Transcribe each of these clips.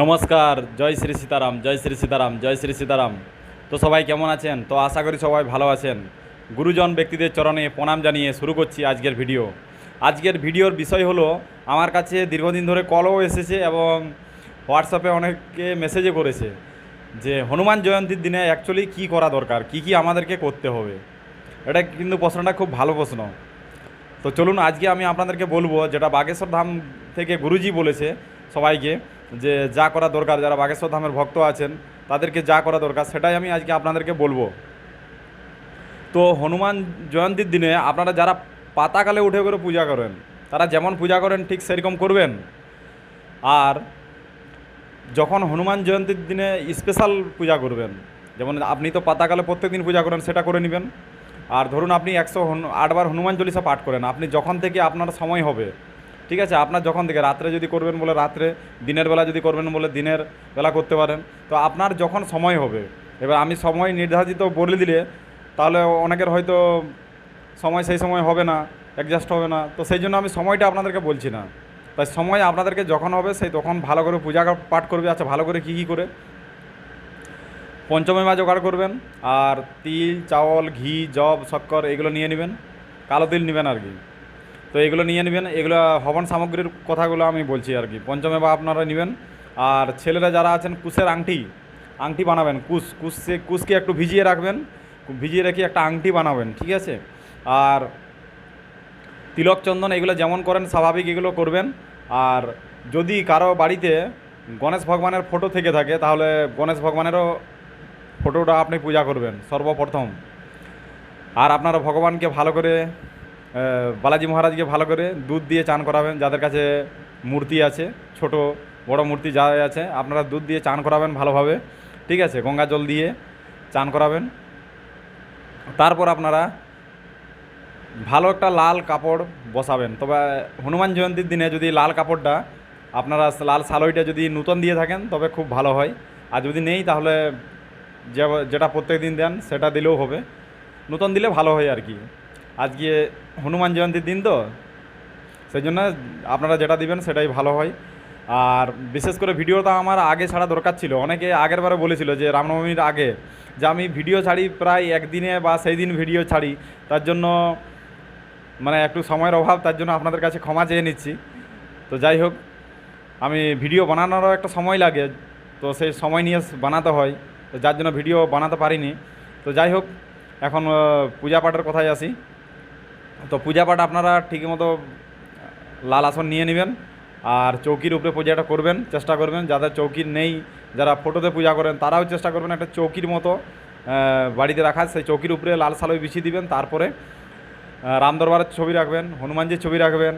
নমস্কার, জয় শ্রী সীতারাম, জয় শ্রী সীতারাম, জয় শ্রী সীতারাম। তো সবাই কেমন আছেন? তো আশা করি সবাই ভালো আছেন। গুরুজন ব্যক্তিদের চরণে প্রণাম জানিয়ে শুরু করছি আজকের ভিডিও। আজকের ভিডিওর বিষয় হলো, আমার কাছে দীর্ঘদিন ধরে কলও এসেছে এবং হোয়াটসঅ্যাপে অনেকে মেসেজও করেছে যে, হনুমান জয়ন্তীর দিনে অ্যাকচুয়ালি কী করা দরকার? কি কি আমাদেরকে করতে হবে? এটা কিন্তু প্রশ্নটা খুব ভালো প্রশ্ন। তো চলুন, আজকে আমি আপনাদেরকে বলব, যেটা বাগেশ্বর ধাম থেকে গুরুজি বলেছে সবাইকে যে যা করা দরকার, যারা বাগেশ্বর ধামের ভক্ত আছেন, তাদেরকে যা করা দরকার, সেটাই আমি আজকে আপনাদেরকে বলব। তো হনুমান জয়ন্তীর দিনে আপনারা যারা পাতাকালে উঠে করে পূজা করেন, তারা যেমন পূজা করেন, ঠিক সেরকম করবেন। আর যখন হনুমান জয়ন্তীর দিনে স্পেশাল পূজা করবেন, যেমন আপনি তো পাতাকালে প্রত্যেক দিন পূজা করেন, সেটা করে নেবেন। আর ধরুন আপনি একশো আটবার হনুমান চল্লিশা পাঠ করেন, আপনি যখন থেকে আপনার সময় হবে ঠিক আছে, আপনার যখন থেকে রাত্রে যদি করবেন বলে রাত্রে, দিনের বেলা যদি করবেন বলে দিনের বেলা করতে পারেন। তো আপনার যখন সময় হবে, এবার আমি সময় নির্ধারিত বলে দিলে, তাহলে অনেকের হয়তো সময় সেই সময় হবে না অ্যাডজাস্ট হবে না। তো সেই জন্য আমি সময়টা আপনাদেরকে বলছি না। তাই সময় আপনাদেরকে যখন হবে, সেই তখন ভালো করে পূজা পাঠ করবে। আচ্ছা ভালো করে কী কী করে? পঞ্চমী মা জোগাড় করবেন, আর তিল চাউল ঘি জব শক্কর, এগুলো নিয়ে নেবেন। কালো তিল নেবেন আর কি। তো এগুলো নিয়ে নেবেন, এগুলো হবন সামগ্রীর কথাগুলো আমি বলছি আর কি। পঞ্চমে বা আপনারা নেবেন। আর ছেলেরা যারা আছেন, কুশের আংটি আংটি বানাবেন, কুশ, কুশে কুশকে একটু ভিজিয়ে রাখবেন, ভিজিয়ে রেখে একটা আংটি বানাবেন, ঠিক আছে? আর তিলক চন্দন, এগুলো যেমন করেন স্বাভাবিক এগুলো করবেন। আর যদি কারও বাড়িতে গণেশ ভগবানের ফটো থেকে থাকে, তাহলে গণেশ ভগবানেরও ফটোটা আপনি পূজা করবেন, সর্বপ্রথম। আর আপনারা ভগবানকে ভালো করে বালাজি মহারাজকে ভালো করে দুধ দিয়ে চান করাবেন, যাদের কাছে মূর্তি আছে, ছোট, বড় মূর্তি যা আছে, আপনারা দুধ দিয়ে চান করাবেন ভালোভাবে, ঠিক আছে? গঙ্গা জল দিয়ে চান করাবেন। তারপর আপনারা ভালো একটা লাল কাপড় বসাবেন। তবে হনুমান জয়ন্তীর দিনে যদি লাল কাপড়টা আপনারা লাল সালোইটা যদি নূতন দিয়ে থাকেন, তবে খুব ভালো হয়। আর যদি নেই, তাহলে যেটা প্রত্যেক দিন দেন, সেটা দিলেও হবে। নূতন দিলে ভালো হয় আর কি। আজকে হনুমান জয়ন্তীর দিন তো সেই জন্য আপনারা যেটা দিবেন সেটাই ভালো হয়। আর বিশেষ করে ভিডিওটা আমার আগে ছাড়া দরকার ছিল। অনেকে আগের বারে বলেছিল যে রামনবমীর আগে যে আমি ভিডিও ছাড়ি প্রায় একদিনে বা সেই দিন ভিডিও ছাড়ি। তার জন্য মানে একটু সময়ের অভাব, তার জন্য আপনাদের কাছে ক্ষমা চেয়ে নিচ্ছি। তো যাই হোক, আমি ভিডিও বানানোরও একটা সময় লাগে, তো সেই সময় নিয়ে বানাতে হয়। তো যার জন্য ভিডিও বানাতে পারিনি। তো যাই হোক, এখন পূজা পাঠের কথায় আসি। তো পূজা পাঠ আপনারা ঠিক মতো লাল আসন নিয়ে নেবেন আর চৌকির উপরে পূজাটা করবেন, চেষ্টা করবেন। যাদের চৌকির নেই, যারা ফটোতে পূজা করেন, তারাও চেষ্টা করবেন একটা চৌকির মতো বাড়িতে রাখা সেই চৌকির উপরে লাল সালই বিছিয়ে দিবেন, তারপরে রাম দরবারের ছবি রাখবেন, হনুমানজির ছবি রাখবেন,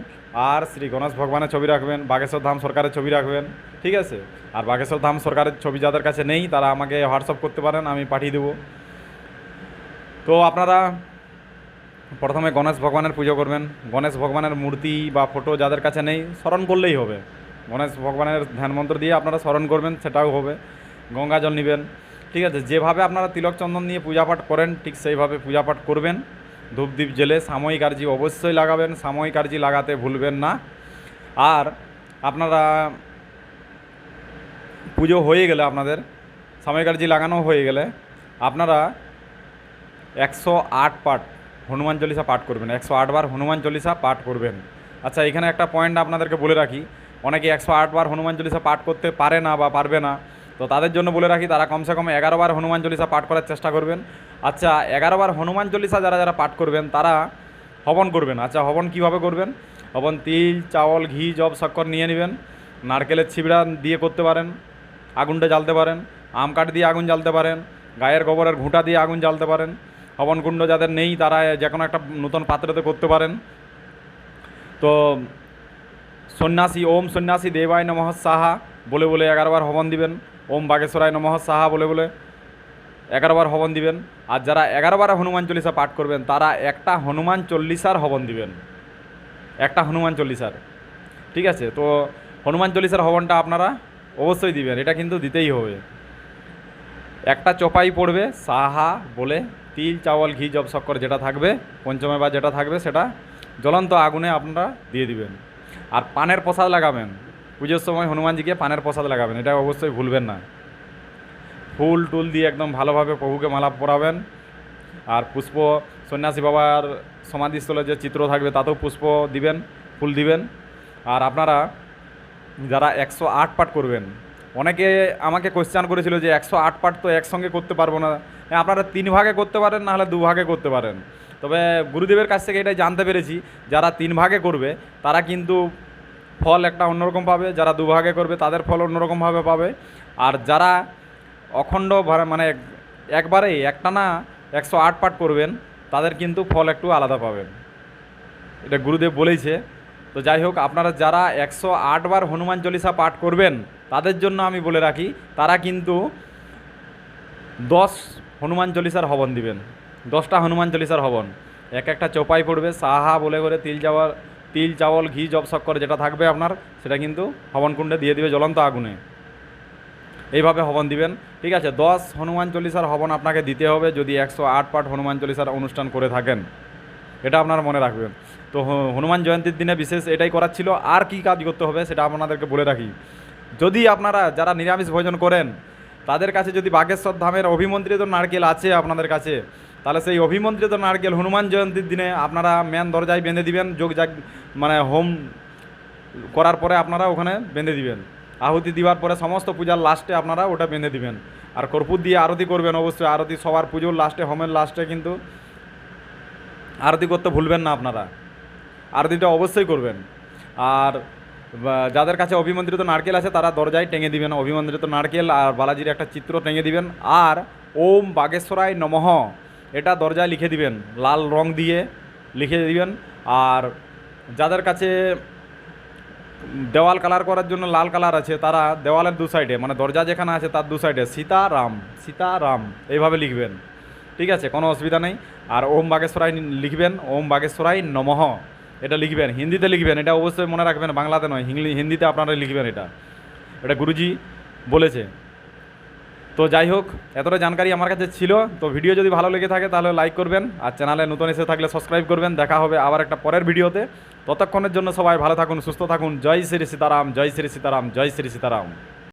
আর শ্রী গণেশ ভগবানের ছবি রাখবেন, বাগেশ্বর ধাম সরকারের ছবি রাখবেন, ঠিক আছে? আর বাগেশ্বর ধাম সরকারের ছবি যাদের কাছে নেই, তারা আমাকে হোয়াটসঅ্যাপ করতে পারেন, আমি পাঠিয়ে দেবো। তো আপনারা প্রথমে গণেশ ভগবানের পুজো করবেন। গণেশ ভগবানের মূর্তি বা ফটো যাদের কাছে নেই, স্মরণ করলেই হবে। গণেশ ভগবানের ধ্যান মন্ত্র দিয়ে আপনারা স্মরণ করবেন, সেটাও হবে। গঙ্গা জল নেবেন। ঠিক আছে, যেভাবে আপনারা তিলক চন্দন নিয়ে পূজা পাঠ করেন, ঠিক সেইভাবে পূজা পাঠ করবেন। ধূপদীপ জেলে সাময়িক আর্জি অবশ্যই লাগাবেন, সাময়িক আর্জি লাগাতে ভুলবেন না। আর আপনারা পুজো হয়ে গেলে আপনাদের, সাময়িক আর্জি লাগানো হয়ে গেলে আপনারা একশো আট পাঠ হনুমান চল্লিশা পাঠ করবেন, একশো আটবার হনুমান চল্লিশা পাঠ করবেন। আচ্ছা এখানে একটা পয়েন্ট আপনাদেরকে বলে রাখি, অনেকে একশো আটবার হনুমান চল্লিশা পাঠ করতে পারে না বা পারবে না, তো তাদের জন্য বলে রাখি, তারা কমসে কম এগারোবার হনুমান চল্লিশা পাঠ করার চেষ্টা করবেন। আচ্ছা এগারোবার হনুমান চল্লিশা যারা যারা পাঠ করবেন, তারা হবন করবেন। আচ্ছা হবন কীভাবে করবেন? হবন তিল চাউল ঘি জব শক্কর নিয়ে নেবেন, নারকেলের ছিবড়া দিয়ে করতে পারেন, আগুনটা জ্বালতে পারেন, আম কাঠ দিয়ে আগুন জ্বালতে পারেন, গায়ের গোবরের ঘুঁটা দিয়ে আগুন জ্বালতে পারেন হবনকুণ্ড যাদের নেই, তারা যে কোনো একটা নতুন পাত্রতে করতে পারেন। তো সন্ন্যাসী, ওম সন্ন্যাসী দেবায় নমঃ সাহা, বলে বলে এগারোবার হবন দিবেন। ওম বাগেশ্বরায় নমঃ সাহা, বলে বলে এগারোবার হবন দিবেন। আর যারা এগারোবার হনুমান চল্লিশা পাঠ করবেন, তারা একটা হনুমান চল্লিশার হবন দিবেন। একটা হনুমান চল্লিশার। ঠিক আছে? তো হনুমান চল্লিশার হবনটা আপনারা অবশ্যই দিবেন। এটা কিন্তু দিতেই হবে। একটা চপাই পড়বে, সাহা বলে, তিল, চাওয়াল, ঘি, জব শক্কর যেটা থাকবে, পঞ্চমে বা যেটা থাকবে সেটা জ্বলন্ত আগুনে আপনারা দিয়ে দিবেন। আর পানের প্রসাদ লাগাবেন। পুজোর সময় হনুমানজিকে পানের প্রসাদ লাগাবেন, এটা অবশ্যই ভুলবেন না। ফুল টুল দিয়ে একদম ভালোভাবে প্রভুকে মালা পরাবেন। আর পুষ্প, সন্ন্যাসী বাবার সমাধিস্থলে যে চিত্র থাকবে তাতেও পুষ্প দিবেন, ফুল দিবেন। আর আপনারা যারা একশো আট পাঠ করবেন অনেকে আমাকে কোয়েশ্চান করেছিল যে একশো আট পার্ট তো একসঙ্গে করতে পারব না। হ্যাঁ, আপনারা তিন ভাগে করতে পারেন না হলে দু ভাগে করতে পারেন। তবে গুরুদেবের কাছ থেকে এটাই জানতে পেরেছি যারা তিন ভাগে করবে তারা কিন্তু ফল একটা অন্যরকম পাবে যারা দু ভাগে করবে তাদের ফল অন্যরকমভাবে পাবে। আর যারা অখণ্ড মানে এক- একবারেই একটানা একশো আট পাঠ করবেন তাদের কিন্তু ফল একটু আলাদা পাবেন। এটা গুরুদেব বলেইছে। তো যাই হোক আপনারা যারা একশো বার হনুমান চল্লিশা পাঠ করবেন তাদের জন্য আমি বলে রাখি, তারা কিন্তু দশ হনুমান চল্লিশার হবন দিবেন। দশটা হনুমান চল্লিশার হবন। এক একটা চোপাই পড়বে, সাহা বলে করে তিল চাওয়ার, তিল, চাওয়াল, ঘি, জব শক্কর যেটা থাকবে আপনার, সেটা কিন্তু হবন কুণ্ডে দিয়ে দিবে জ্বলন্ত আগুনে। এইভাবে হবন দিবেন। ঠিক আছে, দশ হনুমান চল্লিশার হবন আপনাকে দিতে হবে যদি একশো আট পাঠ হনুমান চল্লিশার অনুষ্ঠান করে থাকেন। এটা আপনারা মনে রাখবেন। তো হনুমান জয়ন্তীর দিনে বিশেষ এটাই করার ছিল। আর কি কাজ করতে হবে সেটা আপনাদেরকে বলে রাখি। যদি আপনারা যারা নিরামিষ ভোজন করেন, তাদের কাছে যদি বাগেশ্বর ধামের অভিমন্ত্রিত নারকেল আছে আপনাদের কাছে, তাহলে সেই অভিমন্ত্রিত নারকেল হনুমান জয়ন্তীর দিনে আপনারা ম্যান দরজায় বেঁধে দিবেন, যোগ যাগ মানে হোম করার পরে আপনারা ওখানে বেঁধে দিবেন। আহুতি দেওয়ার পরে সমস্ত পূজার লাস্টে আপনারা ওটা বেঁধে দিবেন। আর কর্পূর দিয়ে আরতি করবেন অবশ্যই, আরতি সবার পুজোর লাস্টে, হোমের লাস্টে কিন্তু আরতি করতে ভুলবেন না আপনারা। আরতিটা অবশ্যই করবেন। আর যাদের কাছে অভিমন্ত্রিত নারকেল আছে, তারা দরজায় টেঙে দিবেন। অভিমন্ত্রিত নারকেল আর বালাজির একটা চিত্র টেঙে দিবেন। আর ওম বাগেশ্বরায় নমঃ, এটা দরজায় লিখে দিবেন। লাল রং দিয়ে লিখে দিবেন। আর যাদের কাছে দেওয়াল কালার করার জন্য লাল কালার আছে, তারা দেওয়ালের দু সাইডে মানে দরজা যেখানে আছে, তার দু সাইডে সীতারাম সীতারাম, এইভাবে লিখবেন। ঠিক আছে, কোনো অসুবিধা নেই। আর ওম বাগেশ্বরাই লিখবেন, ওম বাগেশ্বরাই নমঃ। এটা লিখবেন, হিন্দিতে লিখবেন, এটা অবশ্যই মনে রাখবেন, বাংলাতে নয়, হিংলি- হিন্দিতে আপনারা লিখবেন এটা। এটা গুরুজি বলেছে। তো যাই হোক, এতটা জানকারি আমার কাছে ছিল, তো ভিডিও যদি ভালো লেগে থাকে তাহলে লাইক করবেন, আর চ্যানেলে নতুন এসে থাকলে সাবস্ক্রাইব করবেন, দেখা হবে আবার একটা পরের ভিডিওতে। ততক্ষণের জন্য সবাই ভালো থাকুন, সুস্থ থাকুন, জয় শ্রী সীতারাম, জয় শ্রী সীতারাম, জয় শ্রী সীতারাম।